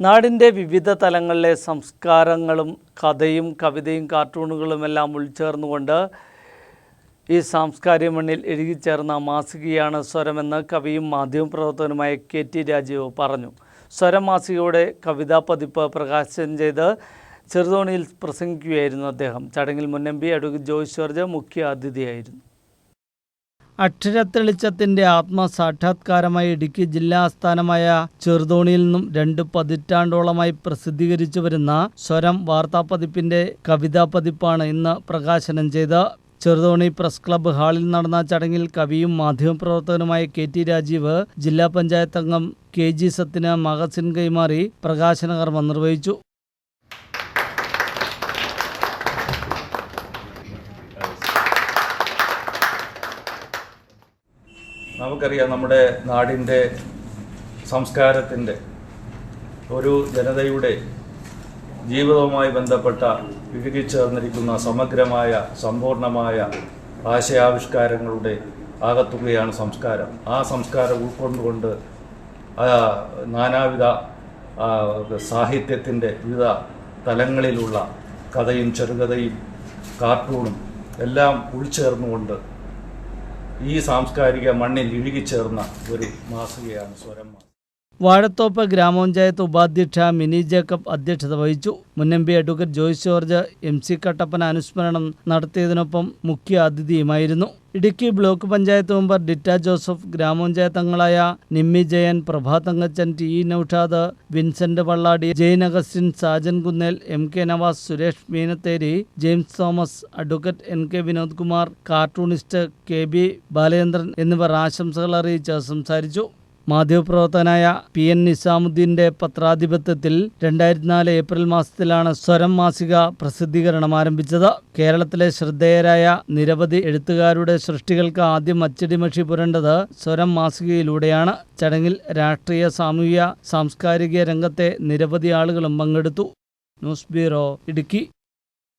നാടിന്റെ വിവിധ തലങ്ങളിലെ സംസ്കാരങ്ങളും കഥയും കവിതയും കാർട്ടൂണുകളുമെല്ലാം ഉൾച്ചേർന്നുകൊണ്ട് ഈ സാംസ്കാരിക മണ്ണിൽ എഴുകിച്ചേർന്ന മാസികയാണ് സ്വരമെന്ന് കവിയും മാധ്യമപ്രവർത്തകനുമായ കെ ടി രാജീവ് പറഞ്ഞു. സ്വരം മാസികയുടെ കവിതാ പതിപ്പ് പ്രകാശനം ചെയ്ത് ചെറുതോണിയിൽ പ്രസംഗിക്കുകയായിരുന്നു അദ്ദേഹം. ചടങ്ങിൽ മുൻ M P advocate Joyce George മുഖ്യ അതിഥിയായിരുന്നു അക്ഷരത്തെളിച്ചത്തിന്റെ ആത്മസാക്ഷാത്കാരമായി ഇടുക്കി ജില്ലാ ആസ്ഥാനമായ ചെറുതോണിയിൽ നിന്നും രണ്ട് പതിറ്റാണ്ടോളമായി പ്രസിദ്ധീകരിച്ചു വരുന്ന സ്വരം വാർത്താപതിപ്പിന്റെ കവിതാ പതിപ്പാണ് ഇന്ന് പ്രകാശനം ചെയ്ത് ചെറുതോണി പ്രസ് ക്ലബ്ബ് ഹാളിൽ നടന്ന ചടങ്ങിൽ കവിയും മാധ്യമപ്രവർത്തകനുമായ കെ ടി രാജീവ് ജില്ലാ പഞ്ചായത്ത് അംഗം കെ ജി സത്തിന് മഗസിൻ കൈമാറി പ്രകാശന കർമ്മം നിർവഹിച്ചു. നമുക്കറിയാം നമ്മുടെ നാടിന്റെ സംസ്കാരത്തിന്റെ ഒരു ജനതയുടെ ജീവിതവുമായി ബന്ധപ്പെട്ട ഇഴുകിച്ചേർന്നിരിക്കുന്ന സമഗ്രമായ സമ്പൂർണമായ ആശയാവിഷ്കാരങ്ങളുടെ ആകത്തുകയാണ് സംസ്കാരം. ആ സംസ്കാരം ഉൾക്കൊണ്ടുകൊണ്ട് നാനാവിധ സാഹിത്യത്തിന്റെ വിവിധ തലങ്ങളിലുള്ള കഥയും ചെറുകഥയും കാർട്ടൂണും എല്ലാം ഉൾച്ചേർന്നുകൊണ്ട് ഈ സാംസ്കാരിക മണ്ണിൽ ഇഴുകിച്ചേർന്ന ഒരു മാസികയാണ് സ്വരം വാഴത്തോപ്പ് ഗ്രാമപഞ്ചായത്ത് ഉപാധ്യക്ഷ മിനി ജേക്കബ് അധ്യക്ഷത വഹിച്ചു. മുൻ M P advocate Joyce George M C Kattappana അനുസ്മരണം നടത്തിയതിനൊപ്പം മുഖ്യ അതിഥിയുമായിരുന്നു. ഇടുക്കി ബ്ലോക്ക് പഞ്ചായത്ത് മെമ്പർ ഡിറ്റ ജോസഫ് ഗ്രാമപഞ്ചായത്ത് അംഗങ്ങളായ Nimmi Jayan Prabhathankachan T E Noushad Vincent Valladi Jain Augustine Sajan Kunnel M K Navas Suresh Meenatheri James Thomas advocate N K Vinod Kumar cartoonist K B Balachandran എന്നിവർ ആശംസകൾ അറിയിച്ച് സംസാരിച്ചു. മാധ്യമപ്രവർത്തകനായ പി എൻ നിസാമുദ്ദീന്റെ പത്രാധിപത്യത്തിൽ രണ്ടായിരത്തി നാല് April മാസത്തിലാണ് സ്വരം മാസിക പ്രസിദ്ധീകരണം ആരംഭിച്ചത്. കേരളത്തിലെ ശ്രദ്ധേയരായ നിരവധി എഴുത്തുകാരുടെ സൃഷ്ടികൾക്ക് ആദ്യം അച്ചടിമഷി പുരണ്ടത് സ്വരം മാസികയിലൂടെയാണ്. ചടങ്ങിൽ രാഷ്ട്രീയ സാമൂഹ്യ സാംസ്കാരിക രംഗത്തെ നിരവധി ആളുകളും പങ്കെടുത്തു. News bureau Idukki.